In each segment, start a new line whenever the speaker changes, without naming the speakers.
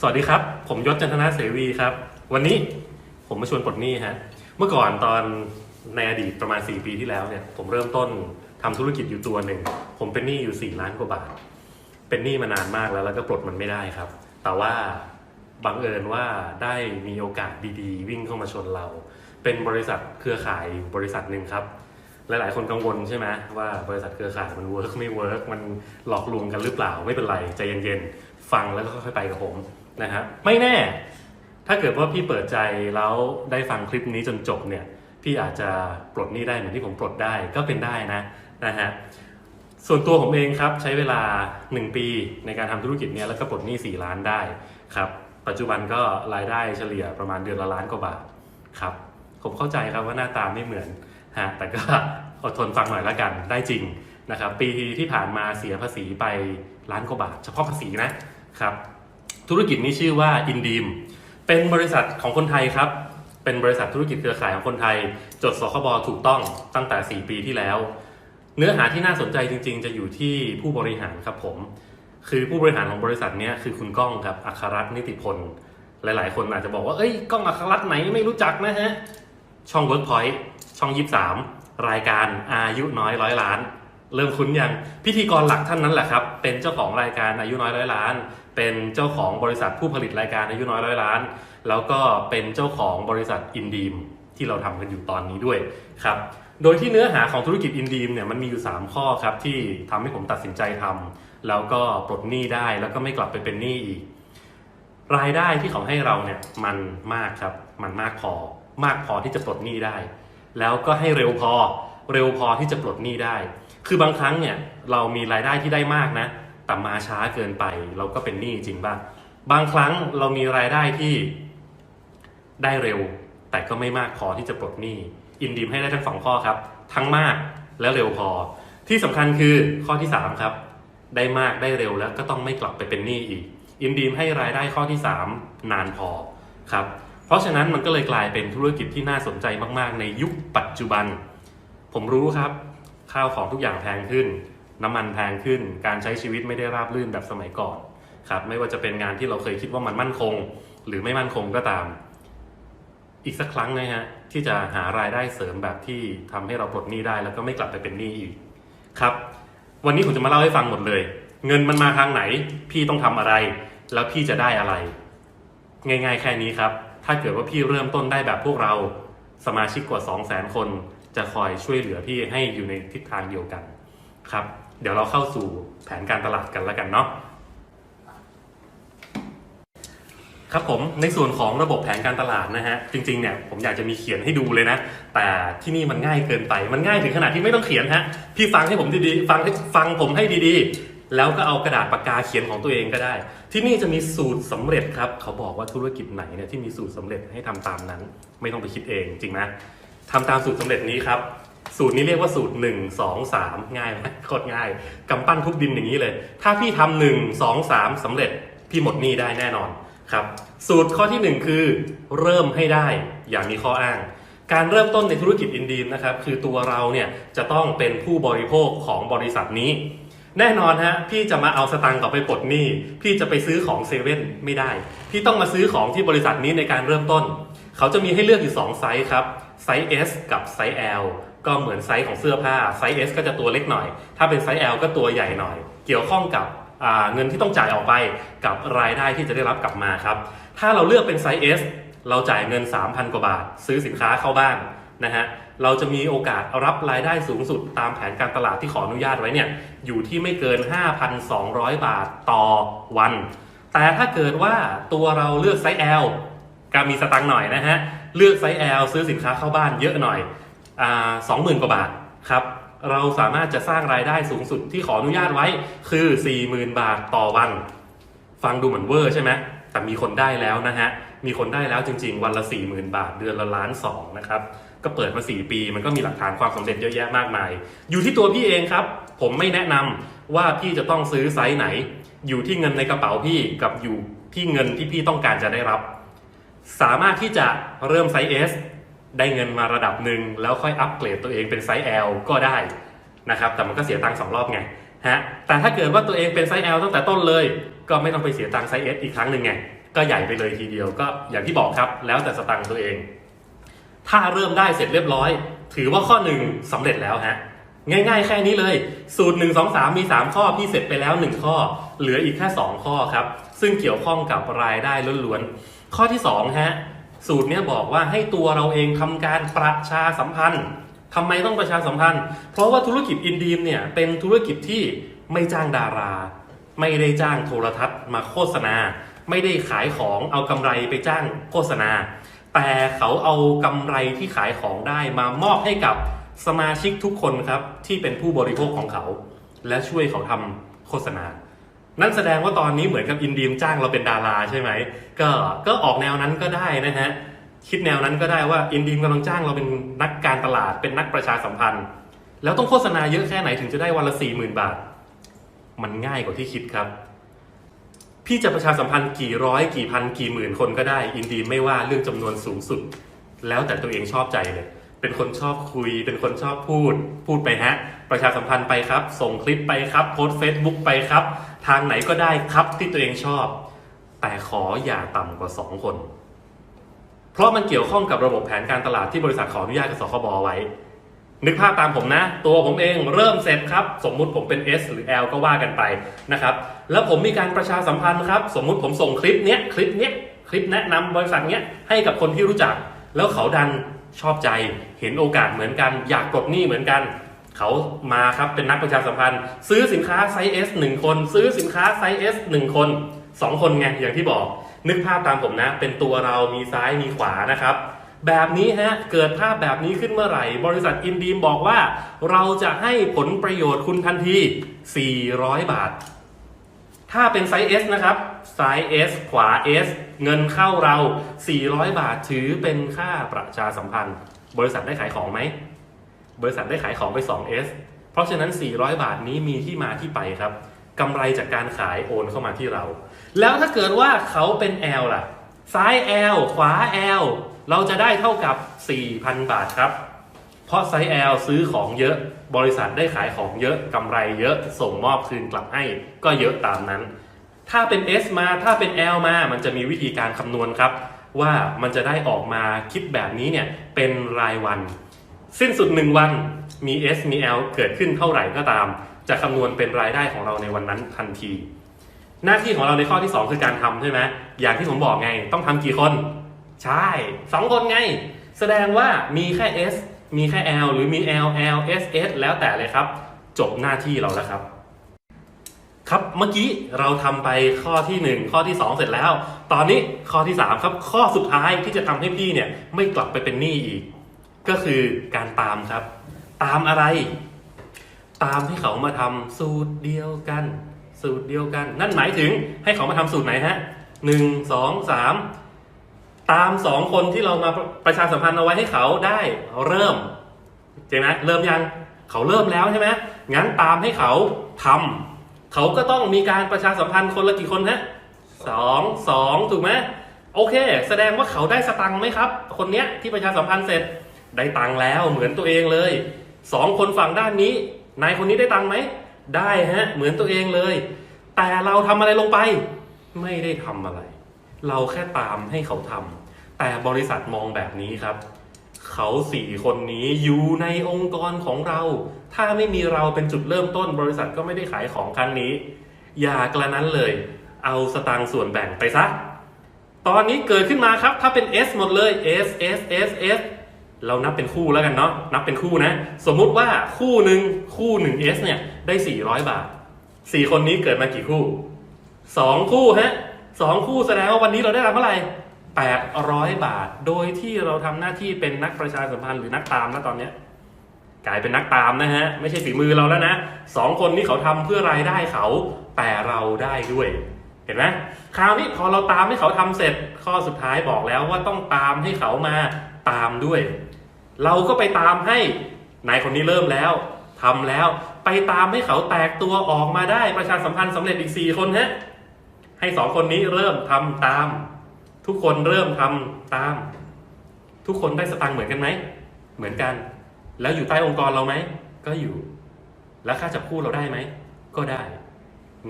สวัสดีครับ ผมยศจันทนาเสวีครับ วันนี้ผมมาชวนปลดหนี้ฮะ เมื่อก่อนตอนในอดีตประมาณ 4 ปีที่แล้วเนี่ย ผมเริ่มต้นทำธุรกิจอยู่ตัวหนึ่ง ผมเป็นหนี้อยู่ 4 ล้านกว่าบาท เป็นหนี้มานานมากแล้วแล้วก็ปลดมันไม่ได้ครับ แต่ว่าบังเอิญว่าได้มีโอกาสดีๆ วิ่งเข้ามาชนเรา เป็นบริษัทเครือข่ายบริษัทหนึ่งครับ หลาย ๆ คนกังวลใช่ไหมว่าบริษัทเครือข่ายมันเวิร์กไม่เวิร์กมันหลอกลวงกันหรือเปล่าไม่เป็นไรใจเย็นๆฟังแล้วก็ค่อยๆไปกับผมนะฮะไม่แน่ ถ้าเกิดว่าพี่เปิดใจแล้วได้ฟังคลิปนี้จนจบเนี่ยพี่อาจจะปลดหนี้ได้เหมือนที่ผมปลดได้ก็เป็นได้นะนะฮะส่วนตัวผมเองครับใช้เวลา 1 ปีในการทำธุรกิจเนี้ยแล้วก็ปลดหนี้4ล้านได้ครับปัจจุบันก็รายได้เฉลี่ยประมาณเดือนละล้านกว่าบาทครับผมเข้าใจครับว่าหน้าตาไม่เหมือน ฮะแต่ก็อดทนฟังหน่อยละกันได้จริงนะครับ ปีที่ผ่านมาเสียภาษีไปล้านกว่าบาท เฉพาะภาษีนะครับ ธุรกิจนี้ชื่อว่าอินดีมเป็นบริษัทของคนไทยครับ เป็นบริษัทธุรกิจเครือข่ายของคนไทย จดสคบถูกต้องตั้งแต่ 4 ปีที่แล้ว เนื้อหาที่น่าสนใจจริง ๆ จะอยู่ที่ผู้บริหารครับผม คือผู้บริหารของบริษัทนี้คือคุณก้องครับอัครรัตน์นิติพล หลายๆ คนอาจจะบอกว่า เอ้ย ก้องอัครรัตน์ไหนไม่รู้จักนะฮะ ช่อง Workpoint ช่อง 23 รายการอายุน้อยร้อยล้าน เริ่มคุ้นยังพิธีกรหลักท่านนั้นแหละครับ เป็นเจ้าของรายการอายุน้อยร้อยล้าน เป็นเจ้าของบริษัทผู้ผลิตรายการอายุน้อยร้อยล้าน แล้วก็เป็นเจ้าของบริษัทอินดีมที่เราทำกันอยู่ตอนนี้ด้วยครับโดยที่เนื้อหาของธุรกิจอินดีมเนี่ยมันมีอยู่ 3 ข้อครับที่ทำให้ผมตัดสินใจทำแล้วก็ปลดหนี้ได้แล้วก็ไม่กลับไปเป็นหนี้อีก รายได้ที่เขาให้เราเนี่ยมันมากครับ มันมากพอมากพอที่จะปลดหนี้ได้ แล้วก็ให้เร็วพอ เร็วพอที่จะปลดหนี้ได้ คือบางครั้งเนี่ยเรามีรายได้ที่ได้มากนะ แต่มาช้าเกินไป เราก็เป็นหนี้จริงบ้างบางครั้งเรามีรายได้ที่ได้เร็ว แต่ก็ไม่มากพอที่จะปลดหนี้ อินดีมให้ได้ทั้งสองข้อครับ ทั้งมากและเร็วพอ ที่สำคัญคือข้อที่3ครับได้มากได้เร็วแล้วก็ต้องไม่กลับไปเป็นหนี้อีก อินดีมให้รายได้ข้อที่ 3 นานพอครับ เพราะฉะนั้นมันก็เลยกลายเป็นธุรกิจที่น่าสนใจมากๆ ในยุคปัจจุบัน ผมรู้ครับ ข้าวของทุกอย่างแพงขึ้น น้ำมันแพงขึ้น การใช้ชีวิตไม่ได้ราบรื่นแบบสมัยก่อนครับไม่ว่าจะเป็นงานที่เราเคยคิดว่ามันมั่นคง หรือไม่มั่นคงก็ตาม อีกสักครั้งนะฮะที่จะหารายได้เสริมแบบที่ทำให้เราปลดหนี้ได้แล้วก็ไม่กลับไปเป็นหนี้อีกครับ วันนี้ผมจะมาเล่าให้ฟังหมดเลย เงินมันมาทางไหน พี่ต้องทำอะไร แล้วพี่จะได้อะไร ง่าย ๆ แค่นี้ครับ ถ้าเกิดว่าพี่เริ่มต้นได้แบบพวกเราสมาชิกกว่า 2 0 0 0 0 0 คนจะคอยช่วยเหลือพี่ให้อยู่ในทิศทางเดียวกันครับ เดี๋ยวเราเข้าสู่แผนการตลาดกันแล้วกันเนาะครับผมในส่วนของระบบแผนการตลาดนะฮะจริงๆเนี่ยผมอยากจะมีเขียนให้ดูเลยนะ แต่ที่นี่มันง่ายเกินไปมันง่ายถึงขนาดที่ไม่ต้องเขียนฮะพี่ฟังให้ผมดีๆฟังฟังผมให้ดีๆ แล้วก็เอากระดาษปากกาเขียนของตัวเองก็ได้ ที่นี่จะมีสูตรสำเร็จครับ เขาบอกว่าธุรกิจไหนเนี่ยที่มีสูตรสำเร็จให้ทำตามนั้น ไม่ต้องไปคิดเองจริงไหมทำตามสูตรสำเร็จนี้ครับ สูตรนี้เรียกว่าสูตร 1 2 3 ง่ายไหมโคตรง่ายกำปั้นทุบดินอย่างนี้เลย ถ้าพี่ทำหนึ่งสองสามสำเร็จ พี่หมดหนี้ได้แน่นอนครับ สูตรข้อที่หนึ่งคือ เริ่มให้ได้อย่ามีข้ออ้างการเริ่มต้นในธุรกิจอินดีมนะครับ คือตัวเราเนี่ยจะต้องเป็นผู้บริโภคของบริษัทนี้ แน่นอนฮะพี่จะมาเอาสตังค์กลับไปปลดหนี้ พี่จะไปซื้อของเซเว่นไม่ได้ พี่ต้องมาซื้อของที่บริษัทนี้ในการเริ่มต้น เขาจะมีให้เลือกอยู่ 2 ไซส์ครับ ไซส์ S กับไซส์ L ก็เหมือนไซส์ของเสื้อผ้า ไซส์ S ก็จะตัวเล็กหน่อย ถ้าเป็นไซส์ L ก็ตัวใหญ่หน่อย เกี่ยวข้องกับอ่าเงินที่ต้องจ่ายออกไปกับรายได้ที่จะได้รับกลับมาครับ ถ้าเราเลือกเป็นไซส์ S เราจ่ายเงิน 3,000 กว่าบาท ซื้อสินค้าเข้าบ้าน นะฮะเราจะมีโอกาสรับรายได้สูงสุดตามแผนการตลาดที่ขออนุญาตไว้เนี่ยอยู่ที่ไม่เกิน 5,200 บาทต่อวัน แต่ถ้าเกิดว่าตัวเราเลือกไซส์ L ก็มีสตังค์หน่อยนะฮะเลือกไซส์ L ซื้อสินค้าเข้าบ้านเยอะหน่อยอ่า20,000กว่าบาทครับเราสามารถจะสร้างรายได้สูงสุดที่ขออนุญาตไว้คือ 40,000 บาทต่อวัน ฟังดูเหมือนเวอร์ใช่ไหมแต่มีคนได้แล้วนะฮะมีคนได้แล้วจริง ๆ วันละ 40,000 บาทเดือนละล้านสองนะครับ ก็เปิดมา 4 ปี มันก็มีหลักฐานความสำเร็จเยอะแยะมากมาย อยู่ที่ตัวพี่เองครับ ผมไม่แนะนำว่าพี่จะต้องซื้อไซส์ไหน อยู่ที่เงินในกระเป๋าพี่กับอยู่ที่เงินที่พี่ต้องการจะได้รับ สามารถที่จะเริ่มไซส์ S ได้เงินมาระดับหนึ่งแล้วค่อยอัปเกรดตัวเองเป็นไซส์ L ก็ได้นะครับ แต่มันก็เสียตังค์สองรอบไงฮะแต่ถ้าเกิดว่าตัวเองเป็นไซส์ L ตั้งแต่ต้นเลย ก็ไม่ต้องไปเสียตังค์ไซส์ S อีกครั้งหนึ่งไง ก็ใหญ่ไปเลยทีเดียวก็อย่างที่บอกครับ แล้วแต่สตังค์ตัวเอง ถ้าเริ่มได้เสร็จเรียบร้อย ถือว่าข้อหนึ่งสำเร็จแล้วฮะง่ายๆ แค่นี้เลย สูตร 1 2 3 มี 3 ข้อพี่เสร็จไปแล้ว 1 ข้อ เหลืออีกแค่ 2 ข้อครับ ซึ่งเกี่ยวข้องกับรายได้ล้วนๆ ข้อที่2ฮะสูตรเนี้ยบอกว่าให้ตัวเราเองทำการประชาสัมพันธ์ทำไมต้องประชาสัมพันธ์ เพราะว่าธุรกิจอินดีมเนี่ยเป็นธุรกิจที่ไม่จ้างดารา ไม่ได้จ้างโทรทัศน์มาโฆษณา ไม่ได้ขายของเอากำไรไปจ้างโฆษณา แต่เขาเอากำไรที่ขายของได้มามอบให้กับสมาชิกทุกคนครับ ที่เป็นผู้บริโภคของเขา และช่วยเขาทำโฆษณา นั่นแสดงว่าตอนนี้เหมือนกับอินดีมจ้างเราเป็นดาราใช่ไหม ก็ก็ออกแนวนั้นก็ได้นะฮะ คิดแนวนั้นก็ได้ว่าอินดีมกำลังจ้างเราเป็นนักการตลาด เป็นนักประชาสัมพันธ์ แล้วต้องโฆษณาเยอะแค่ไหนถึงจะได้วันละสี่หมื่นบาท มันง่ายกว่าที่คิดครับ พี่จะประชาสัมพันธ์กี่ร้อยกี่พันกี่หมื่นคนก็ได้ อินดีไม่ว่าเรื่องจำนวนสูงสุด แล้วแต่ตัวเองชอบใจเลย เป็นคนชอบคุย เป็นคนชอบพูด พูดไปฮะ ประชาสัมพันธ์ไปครับ ส่งคลิปไปครับ โพสเฟซบุ๊กไปครับ ทางไหนก็ได้ครับที่ตัวเองชอบ แต่ขออย่าต่ำกว่า 2 คน เพราะมันเกี่ยวข้องกับระบบแผนการตลาดที่บริษัทขออนุญาตกับสคบไว้ นึกภาพตามผมนะ ตัวผมเองเริ่มเสร็จครับ สมมุติผมเป็น S หรือ L ก็ว่ากันไปนะครับ แล้วผมมีการประชาสัมพันธ์ครับ สมมุติผมส่งคลิปเนี้ยคลิปเนี้ยคลิปแนะนำบริษัทเนี้ยให้กับคนที่รู้จัก แล้วเขาดันชอบใจเห็นโอกาสเหมือนกัน อยากกดหนี้เหมือนกัน เขามาครับเป็นนักประชาสัมพันธ์ ซื้อสินค้าไซส์ S 1คน ซื้อสินค้าไซส์ S 1คน 2 คนไงอย่างที่บอก นึกภาพตามผมนะ เป็นตัวเรามีซ้ายมีขวานะครับ แบบนี้ฮะเกิดภาพแบบนี้ขึ้นเมื่อไหร่ บริษัทอินดีมบอกว่า เราจะให้ผลประโยชน์คุณทันที 400 บาท ถ้าเป็นไซส์ S นะครับไซส์ S ขวา S เงินเข้าเรา 400 บาทถือเป็นค่าประชาสัมพันธ์ บริษัทได้ขายของไหม บริษัทได้ขายของไป 2S เพราะฉะนั้น 400 บาทนี้มีที่มาที่ไปครับกำไรจากการขายโอนเข้ามาที่เรา แล้วถ้าเกิดว่าเขาเป็น L ล่ะ ซ้าย L ขวา L เราจะได้เท่ากับ 4,000 บาทครับ เพราะไซส์ L ซื้อของเยอะ บริษัทได้ขายของเยอะกำไรเยอะ ส่งมอบคืนกลับให้ก็เยอะตามนั้น ถ้าเป็น S มาถ้าเป็น L มา มันจะมีวิธีการคำนวณครับ ว่ามันจะได้ออกมาคิดแบบนี้เนี่ยเป็นรายวัน สิ้นสุด 1 วันมี S มี L เกิดขึ้นเท่าไหร่ก็ตาม จะคำนวณเป็นรายได้ของเราในวันนั้นทันที หน้าที่ของเราในข้อที่ 2 คือการทำใช่ไหมอย่างที่ผมบอกไง ต้องทำกี่คน ใช่2คนไง แสดงว่ามีแค่ S มีแค่ L หรือมี L L S S แล้วแต่เลยครับ จบหน้าที่เราแล้วครับ ครับเมื่อกี้เราทำไปข้อที่ 1 ข้อที่ 2 เสร็จแล้ว ตอนนี้ข้อที่ 3 ครับ ข้อสุดท้ายที่จะทำให้พี่เนี่ยไม่กลับไปเป็นหนี้อีก ก็คือการตามครับ ตามอะไร ตามให้เขามาทำสูตรเดียวกัน สูตรเดียวกัน นั่นหมายถึงให้เขามาทำสูตรไหนฮะหนึ่งสองสาม ตามสองคนที่เรามาประชาสัมพันธ์เอาไว้ให้เขาได้เริ่มใช่ไหมเริ่มยังเขาเริ่มแล้วใช่ไหมงั้นตามให้เขาทำเขาก็ต้องมีการประชาสัมพันธ์คนละกี่คนฮะสองสองถูกไหมโอเค แสดงว่าเขาได้สตังค์ไหมครับ คนเนี้ยที่ประชาสัมพันธ์เสร็จได้ตังค์แล้วเหมือนตัวเองเลยสองคนฝั่งด้านนี้นายคนนี้ได้ตังค์ไหมได้ฮะเหมือนตัวเองเลย แต่เราทำอะไรลงไป ไม่ได้ทำอะไร เราแค่ตามให้เขาทำ แต่บริษัทมองแบบนี้ครับ เขาสี่คนนี้อยู่ในองค์กรของเรา ถ้าไม่มีเราเป็นจุดเริ่มต้น บริษัทก็ไม่ได้ขายของครั้งนี้ อย่ากระนั้นเลย เอาสตางค์ส่วนแบ่งไปซะ ตอนนี้เกิดขึ้นมาครับ ถ้าเป็น S หมดเลย S S S S เรานับเป็นคู่แล้วกันเนาะนับเป็นคู่นะ สมมุติว่าคู่หนึ่งคู่หนึ่ง S เนี่ยได้ 400 บาท 4 คนนี้เกิดมากี่คู่ 2 คู่ฮะสองคู่แสดงว่าวันนี้เราได้รับเท่าไหร่ 800 บาท โดยที่เราทำหน้าที่เป็นนักประชาสัมพันธ์หรือนักตามนะตอนเนี้ยกลายเป็นนักตามนะฮะ ไม่ใช่ฝีมือเราแล้วนะสองคนนี้เขาทำเพื่อรายได้เขาแต่เราได้ด้วย เห็นไหมคราวนี้พอเราตามให้เขาทำเสร็จข้อสุดท้ายบอกแล้วว่าต้องตามให้เขามาตามด้วย เราก็ไปตามให้นายคนนี้เริ่มแล้วทำแล้วไปตามให้เขาแตกตัวออกมาได้ประชาสัมพันธ์สำเร็จอีกสี่คนฮะให้สองคนนี้เริ่มทำตาม ทุกคนเริ่มทำตาม ทุกคนได้สตังค์เหมือนกันไหม เหมือนกัน แล้วอยู่ใต้องค์กรเราไหม ก็อยู่ แล้วค่าจับคู่เราได้ไหม ก็ได้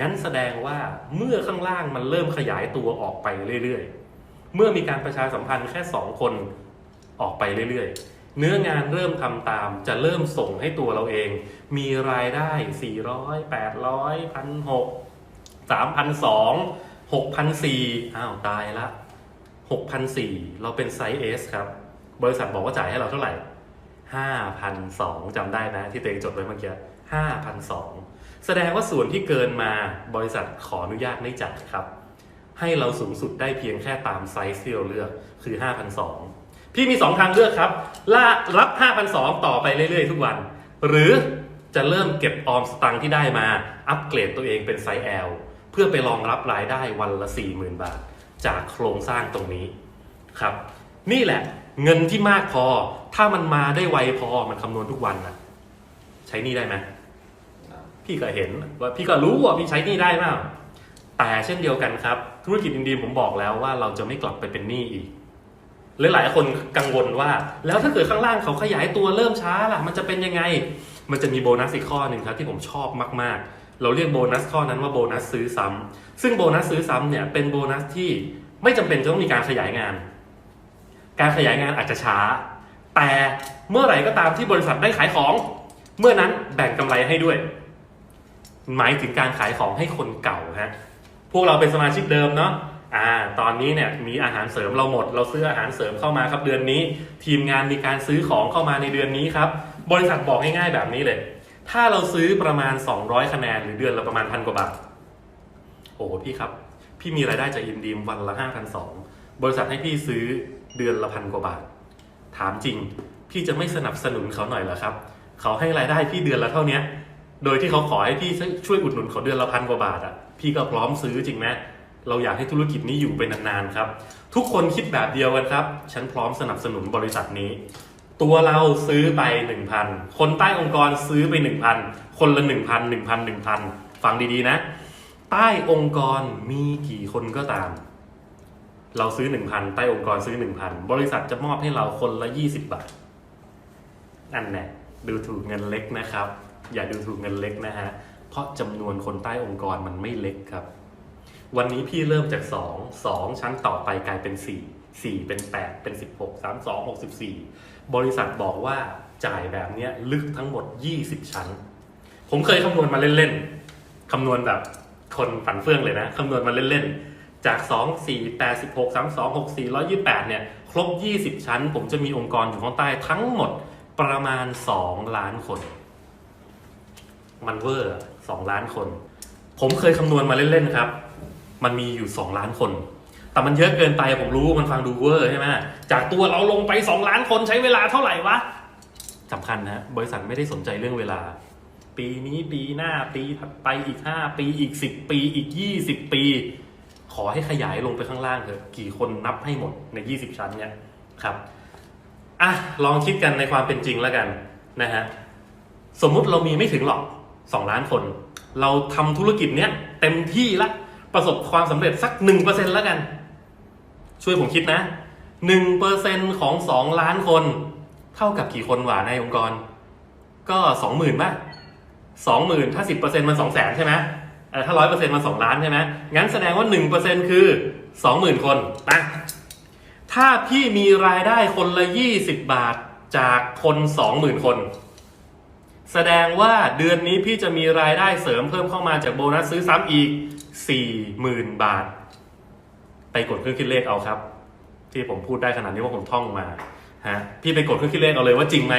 งั้นแสดงว่าเมื่อข้างล่างมันเริ่มขยายตัวออกไปเรื่อยๆ เมื่อมีการประชาสัมพันธ์แค่สองคนออกไปเรื่อยๆ เนื้องานเริ่มทำตาม จะเริ่มส่งให้ตัวเราเอง มีรายได้ 400 800 1,600 3,200 6,400อ้าวตายละ 6,400เราเป็นไซส์ S ครับ บริษัทบอกว่าจ่ายให้เราเท่าไหร่5,200จำได้นะที่ตัวเองจดไว้เมื่อกี้5,200แสดงว่าส่วนที่เกินมาบริษัทขออนุญาตไม่จ่ายครับ ให้เราสูงสุดได้เพียงแค่ตามไซส์ที่เราเลือกคือ5,200พี่มี 2 ทางเลือกครับล่ารับ5,200ต่อไปเรื่อยๆ ทุกวัน หรือจะเริ่มเก็บออมสตังค์ที่ได้มาอัปเกรดตัวเองเป็นไซส์ L เพื่อไปรองรับรายได้วันละ 40,000 บาท จากโครงสร้างตรงนี้ครับ นี่แหละเงินที่มากพอ ถ้ามันมาได้ไวพอมันคำนวณทุกวันนะใช้นี่ได้ไหมพี่ก็เห็นว่าพี่ก็รู้ว่าพี่ใช้นี้ได้มากแต่เช่นเดียวกันครับ ธุรกิจอินดีผมบอกแล้วว่าเราจะไม่กลับไปเป็นหนี้อีกหลายๆคนกังวลว่า แล้วถ้าเกิดข้างล่างเขาขยายตัวเริ่มช้าล่ะ มันจะเป็นยังไง มันจะมีโบนัสอีกข้อหนึ่งครับ ที่ผมชอบมากๆ เราเรียกโบนัสข้อนั้นว่าโบนัสซื้อซ้ำซึ่งโบนัสซื้อซ้ำเนี่ยเป็นโบนัสที่ไม่จำเป็นจะต้องมีการขยายงาน การขยายงานอาจจะช้า แต่เมื่อไหร่ก็ตามที่บริษัทได้ขายของ เมื่อนั้นแบ่งกำไรให้ด้วย หมายถึงการขายของให้คนเก่าฮะพวกเราเป็นสมาชิกเดิมเนาะอ่าตอนนี้เนี่ยมีอาหารเสริมเราหมด เราซื้ออาหารเสริมเข้ามาครับเดือนนี้ ทีมงานมีการซื้อของเข้ามาในเดือนนี้ครับ บริษัทบอกง่ายๆแบบนี้เลย ถ้าเราซื้อประมาณ 200 คะแนน หรือเดือนละประมาณพันกว่าบาท โอ้โหพี่ครับ พี่มีรายได้จากอินดีมวันละ 5,200 บริษัทให้พี่ซื้อเดือนละพันกว่าบาท ถามจริง พี่จะไม่สนับสนุนเขาหน่อยเหรอครับ เขาให้รายได้พี่เดือนละเท่านี้โดยที่เขาขอให้พี่ช่วยอุดหนุนเขาเดือนละพันกว่าบาทอะ พี่ก็พร้อมซื้อจริงไหมเราอยากให้ธุรกิจนี้อยู่ไปนานๆครับ ทุกคนคิดแบบเดียวกันครับ ฉันพร้อมสนับสนุนบริษัทนี้ ตัวเราซื้อไป 1,000 คนใต้องค์กรซื้อไป 1,000 คนละ 1,000 1,000 1,000 ฟังดีๆนะ ใต้องค์กรมีกี่คนก็ตาม เราซื้อ 1,000 ใต้องค์กรซื้อ 1,000 บริษัทจะมอบให้เราคนละ 20 บาทนั่นแหละดูถูกเงินเล็กนะครับ อย่าดูถูกเงินเล็กนะฮะ เพราะจำนวนคนใต้องค์กรมันไม่เล็กครับ วันนี้พี่เริ่มจาก 2 2 ชั้นต่อไปกลายเป็น 4 4 เป็น 8 เป็น 16 32 64 บริษัทบอกว่าจ่ายแบบนี้ลึกทั้งหมด 20 ชั้น ผมเคยคำนวณมาเล่นๆ คำนวณแบบคนฝันเฟื่องเลยนะ คำนวณมาเล่นๆ จาก 2 4 8 16 32 64 128 เนี่ย ครบ 20 ชั้น ผมจะมีองค์กรอยู่ข้างใต้ทั้งหมดประมาณ 2 ล้านคน มันเวอร์อะ2ล้านคน ผมเคยคำนวณมาเล่นๆ ครับ มันมีอยู่ 2 ล้านคน แต่มันเยอะเกินไปผมรู้มันฟังดูเวอร์ใช่ไหมจากตัวเราลงไป 2 ล้านคนใช้เวลาเท่าไหร่วะสำคัญนะบริษัทไม่ได้สนใจเรื่องเวลา ปีนี้ปีหน้าปีถัดไปอีก 5 ปีอีก 10 ปีอีก 20 ปี ขอให้ขยายลงไปข้างล่างเถอะกี่คนนับให้หมดใน 20 ชั้นเนี่ยครับอะลองคิดกันในความเป็นจริงแล้วกันนะฮะสมมุติเรามีไม่ถึงหรอก 2 ล้านคน เราทำธุรกิจเนี้ยเต็มที่ละประสบความสำเร็จสัก1%แล้วกัน ช่วยผมคิดนะ1%ของ2ล้านคน เท่ากับกี่คนหว่าในองค์กร ก็20,000ป่ะ20,000ถ้า10%มัน200,000ใช่ไหมเออถ้า100%มัน2ล้านใช่ไหมงั้นแสดงว่า1%คือ20,000คนนะถ้าพี่มีรายได้คนละ20บาทจากคน20,000คน แสดงว่าเดือนนี้พี่จะมีรายได้เสริมเพิ่มเข้ามาจากโบนัสซื้อซ้ำอีก40,000บาท ไปกดเครื่องคิดเลขเอาครับ ที่ผมพูดได้ขนาดนี้ว่าผมท่องมาฮะพี่ไปกดเครื่องคิดเลขเอาเลยว่าจริงไหม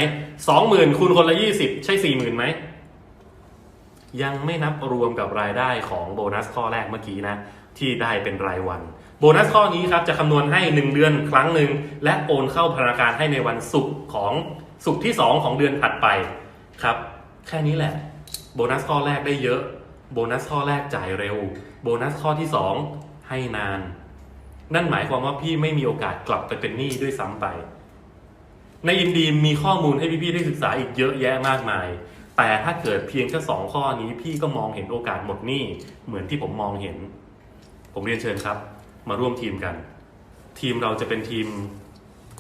20,000คูณคนละ20ใช่40,000ไหมยังไม่นับรวมกับรายได้ของโบนัสข้อแรกเมื่อกี้นะ ที่ได้เป็นรายวัน โบนัสข้อนี้ครับจะคำนวณให้ 1 เดือนครั้งหนึ่งและโอนเข้าธนาคารให้ในวันศุกร์ของศุกร์ที่ 2 ของเดือนถัดไปครับ แค่นี้แหละ โบนัสข้อแรกได้เยอะ โบนัสข้อแรกจ่ายเร็ว โบนัสข้อที่ 2 ให้นาน นั่นหมายความว่าพี่ไม่มีโอกาสกลับไปเป็นหนี้ด้วยซ้ำไป ในอินดีมมีข้อมูลให้พี่ๆได้ศึกษาอีกเยอะแยะมากมาย แต่ถ้าเกิดเพียงแค่สองข้อนี้พี่ก็มองเห็นโอกาสหมดหนี้เหมือนที่ผมมองเห็น ผมเรียนเชิญครับ มาร่วมทีมกัน ทีมเราจะเป็นทีม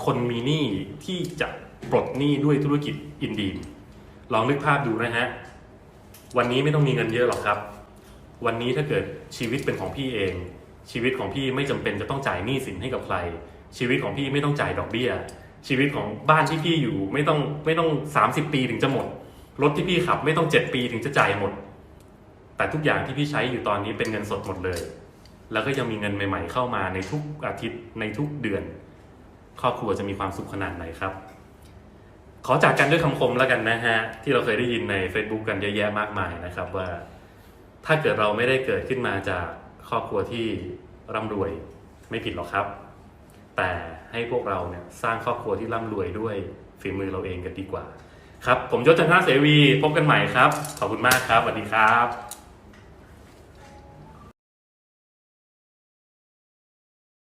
คนมีหนี้ที่จะปลดหนี้ด้วยธุรกิจอินดีมลองนึกภาพดูนะฮะ วันนี้ไม่ต้องมีเงินเยอะหรอกครับ วันนี้ถ้าเกิดชีวิตเป็นของพี่เอง ชีวิตของพี่ไม่จำเป็นจะต้องจ่ายหนี้สินให้กับใคร ชีวิตของพี่ไม่ต้องจ่ายดอกเบี้ย ชีวิตของบ้านที่พี่อยู่ไม่ต้องไม่ต้อง 30 ปีถึงจะหมด รถที่พี่ขับไม่ต้อง 7 ปีถึงจะจ่ายหมด แต่ทุกอย่างที่พี่ใช้อยู่ตอนนี้เป็นเงินสดหมดเลย แล้วก็ยังมีเงินใหม่ ๆ เข้ามาในทุกอาทิตย์ในทุกเดือน ครอบครัวจะมีความสุขขนาดไหนครับ ขอจากกันด้วยคำคมแล้วกันนะฮะที่เราเคยได้ยินใน Facebook กันเยอะแยะมากมายนะครับว่า ถ้าเกิดเราไม่ได้เกิดขึ้นมาจาก ครอบครัวที่ร่ำรวยไม่ผิดหรอกครับ แต่ให้พวกเราเนี่ยสร้างครอบครัวที่ร่ำรวยด้วยฝีมือเราเองกันดีกว่า ครับ ผมยศจันทนาเสวี พบกันใหม่ครับ ขอบคุณมากครับสวัสดีครับ